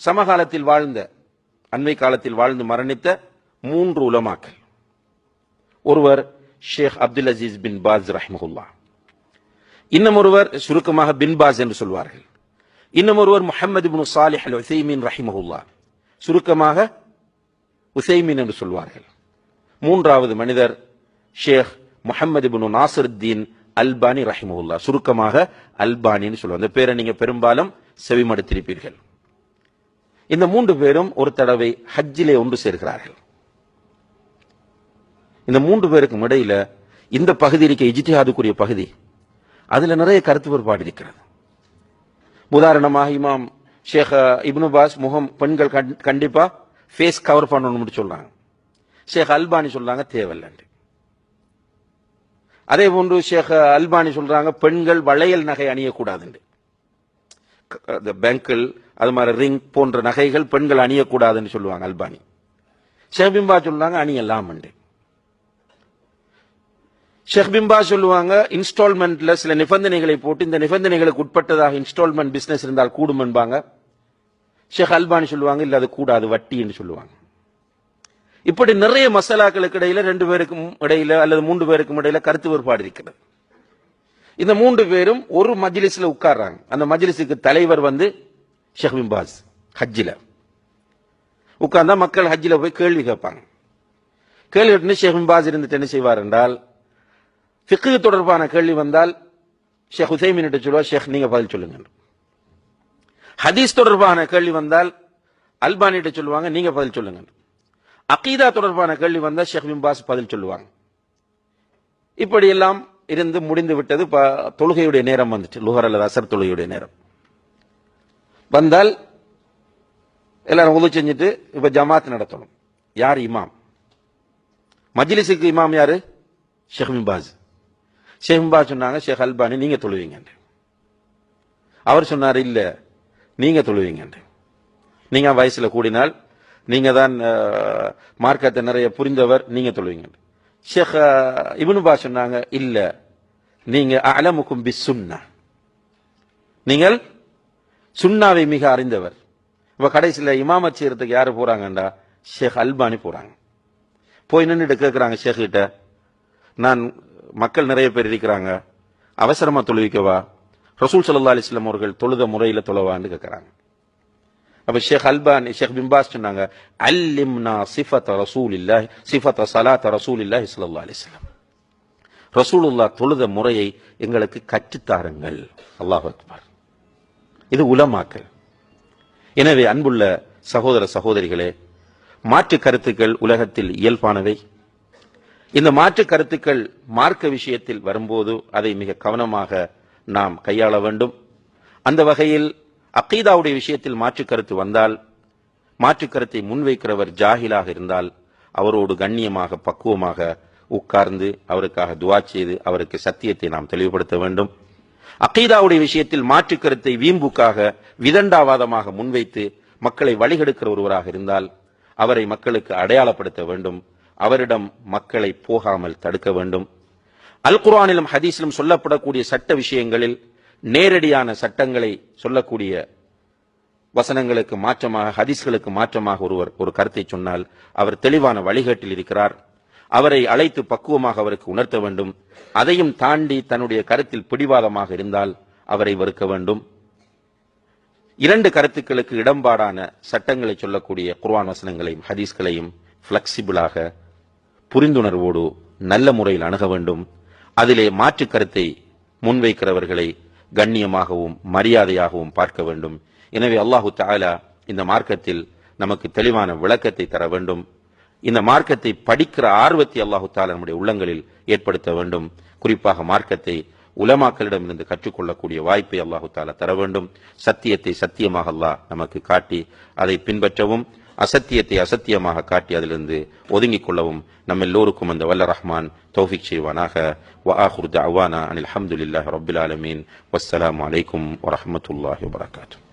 சமகாலத்தில் வாழ்ந்த அண்மை காலத்தில் வாழ்ந்து மரணித்த மூன்று உலமாக்கள். ஒருவர் Sheikh Abdul Aziz bin Baz ரஹ்மஹுல்லா. இன்னும் ஒருவர் சுருக்கமாக பின் பாஸ் என்று சொல்வார்கள். இன்னும் ஒருவர் முஹம்மது பின் சாலிஹ் அல் உசைமீன் ரஹிமஹுல்லா. சுருக்கமாக உசைமீன் என்று சொல்வார்கள். மூன்றாவது மனிதர் ஷேக் முஹம்மது பின் நாசருத்தீன் அல்பானி ரஹிமஹுல்லா. சுருக்கமாக அல்பானின்னு சொல்லுவாங்க அந்த பேரை நீங்க பெரும்பாலும் செவிமடுத்திருப்பீர்கள். இந்த மூன்று பேரும் ஒரு தடவை ஹஜ்ஜிலே ஒன்று சேர்கிறார்கள். இந்த மூன்று பேருக்கும் இடையில இந்த பகுதி இருக்க இஜித்திஹாதுக்குரிய பகுதி. அதுல நிறைய கருத்து வேறுபாடு இருக்கிறது. உதாரணமாக இமாம் ஷேக் இப்னு பாஸ் முகம் பெண்கள் கண்- கண்டிப்பா ஃபேஸ் கவர் பண்ணணும்னு சொல்றாங்க. ஷேக் அல்பானி சொல்றாங்க தேவையில்லைன்னு அதே போன்று ஷேக் அல்பானி சொல்றாங்க பெண்கள் வளையல் நகை அணியக்கூடாதுண்டு பெங்கல் பேங்கிள் அது மாதிரி ரிங் போன்ற நகைகள் பெண்கள் அணியக்கூடாதுன்னு சொல்லுவாங்க அல்பானி. ஷெஹ்பிம்பா சொல்லுவாங்க சொல்றாங்க அணியலாம் ஷெஹ்பிம்பா சொல்லுவாங்க இன்ஸ்டால்மெண்ட்ல சில நிபந்தனைகளை போட்டு இந்த நிபந்தனைகளுக்கு உட்பட்டதாக இன்ஸ்டால்மெண்ட் பிசினஸ் இருந்தால் கூடும் என்பாங்க. ஷேக் அல்பானி சொல்லுவாங்க இல்ல அது கூடாது வட்டின்னு சொல்லுவாங்க. இப்படி நிறைய மசாலாக்களுக்கு இடையில ரெண்டு பேருக்கும் இடையில அல்லது மூன்று பேருக்கும் இடையில கருத்து வேறுபாடு இருக்கிறது. இந்த மூன்று பேரும் ஒரு மஜ்லிஸ்ல உட்கார்றாங்க. அந்த மஜ்லிஸுக்கு தலைவர் வந்து ஷேக் பிம்பாஸ் ஹஜ்ஜில் உட்கார்ந்தா மக்கள் ஹஜ்ஜில போய் கேள்வி கேட்பாங்க கேள்வி கேட்டு ஷேக் பிம்பாஸ் இருந்துட்டு என்ன செய்வார் என்றால் ஃபிக்கு தொடர்பான கேள்வி வந்தால் ஷேக் ஹுசைமின் சொல்லுவார் ஷேக் நீங்க பதில் சொல்லுங்க ஹதீஸ் தொடர்பான கேள்வி வந்தால் அல்பானிட்ட சொல்லுவாங்க நீங்க பதில் சொல்லுங்க அகீதா தொடர்பான கேள்வி வந்தால் ஷேக் பின்பாஸ் பதில் சொல்லுவாங்க இப்படி எல்லாம் இருந்து முடிந்து விட்டது ப- தொழுகையுடைய நேரம் வந்துச்சு லுஹர் அல்லது அசர் தொழுகையுடைய நேரம் வந்தால் எல்லாரும் உதவி செஞ்சுட்டு இப்ப ஜமாத் நடத்தணும். யார் இமாம்? மஜ்லிஸுக்கு இமாம் யாரு? ஷேக் மிபாஸ் ஷேக் மிபாஸ் சொன்னாங்க ஷேக் அல்பானி நீங்க தொழுவீங்க அவர் சொன்னார் இல்ல நீங்க தொழுவீங்க நீங்க வயசுல கூடினால் நீங்க தான் மார்க்கத்தை நிறைய புரிந்தவர் நீங்க தொழுவீங்க ஷேக் அஹ், சொன்னாங்க இல்ல நீங்க அலமுக்கும் பிசுன்னா நீங்கள் சுண்ணாவை மிக அறிந்தவர். இப்ப கடைசியில் இமாமத் செய்யறதுக்கு யாரு போறாங்கண்டா? ஷேக் அல்பானி போறாங்க. போய் நின்றுட்டு கேட்குறாங்க ஷேக் கிட்ட. நான் மக்கள் நிறைய பேர் இருக்கிறாங்க. அவசரமா தொழுவிக்கவா ரசூல் சல்லா அலைஹி வஸல்லம் அவர்கள் தொழுத முறையில தொழவான்னு கேட்கறாங்க அப்ப ஷேக் அல்பானி ஷேக் பிம்பாஸ் சொன்னாங்க அல்லிம்னா சிஃபத்த ரசூலில்லாஹி சிஃபத்த ஸலாத்த ரசூலில்லாஹி இல்லா அலைஹி வஸல்லம். ரசூலுல்லாஹ் தொழுத முறையை எங்களுக்கு கற்றுத்தாருங்கள் அல்லாஹ் அக்பர். இது உலமாக்கல். எனவே அன்புள்ள சகோதர சகோதரிகளே மாற்று கருத்துக்கள் உலகத்தில் இயல்பானவை. இந்த மாற்று கருத்துக்கள் மார்க்க விஷயத்தில் வரும்போது அதை மிக கவனமாக நாம் கையாள வேண்டும். அந்த வகையில் அக்கீதாவுடைய விஷயத்தில் மாற்று கருத்து வந்தால் மாற்று கருத்தை முன்வைக்கிறவர் ஜாஹிலாக இருந்தால் அவரோடு கண்ணியமாக பக்குவமாக உட்கார்ந்து அவருக்காக துவா செய்து அவருக்கு சத்தியத்தை நாம் தெளிவுபடுத்த வேண்டும். அக்கீதாவுடைய விஷயத்தில் மாற்று கருத்தை வீம்புக்காக விதண்டாவாதமாக முன்வைத்து மக்களை வழிகெடுக்கிற ஒருவராக இருந்தால் அவரை மக்களுக்கு அடையாளப்படுத்த வேண்டும். அவரிடம் மக்களை போகாமல் தடுக்க வேண்டும். அல் குரானிலும் ஹதீஸிலும் சொல்லப்படக்கூடிய சட்ட விஷயங்களில் நேரடியான சட்டங்களை சொல்லக்கூடிய வசனங்களுக்கு மாற்றமாக ஹதீஸ்களுக்கு மாற்றமாக ஒருவர் ஒரு கருத்தை சொன்னால் அவர் தெளிவான வழிகாட்டில் இருக்கிறார். அவரை அழைத்து பக்குவமாக அவருக்கு உணர்த்த வேண்டும். அதையும் தாண்டி தன்னுடைய கருத்தில் பிடிவாதமாக இருந்தால் அவரை வெறுக்க வேண்டும். இரண்டு கருத்துக்களுக்கு இடம்பாடான சட்டங்களை சொல்லக்கூடிய குர்வான் வசனங்களையும் ஹதீஸ்களையும் பிளெக்சிபிளாக புரிந்துணர்வோடு நல்ல முறையில் அணுக வேண்டும். அதிலே மாற்று கருத்தை முன்வைக்கிறவர்களை கண்ணியமாகவும் மரியாதையாகவும் பார்க்க வேண்டும். எனவே அல்லாஹு தாலா இந்த மார்க்கத்தில் நமக்கு தெளிவான விளக்கத்தை தர வேண்டும். இந்த மார்க்கத்தை படிக்கிற ஆர்வத்தை அல்லாஹு தாலா நம்முடைய உள்ளங்களில் ஏற்படுத்த வேண்டும். குறிப்பாக மார்க்கத்தை உலமாக்களிடமிருந்து கற்றுக்கொள்ளக்கூடிய வாய்ப்பை அல்லாஹு தாலா தர வேண்டும். சத்தியத்தை சத்தியமாக அல்லாஹ் நமக்கு காட்டி அதை பின்பற்றவும் அசத்தியத்தை அசத்தியமாக காட்டி அதிலிருந்து ஒதுங்கிக் கொள்ளவும் நம்ம எல்லோருக்கும் அந்த வல்ல ரஹ்மான் தௌஃபிக் செய்வானாக. வஆஹிரு அவானா அனில் அஹமதுல்லாஹ் ரப்பில் ஆலமீன். வஸ்ஸலாம் அலைக்கும் வரமத்துல்லாஹி வபரகாத்துஹு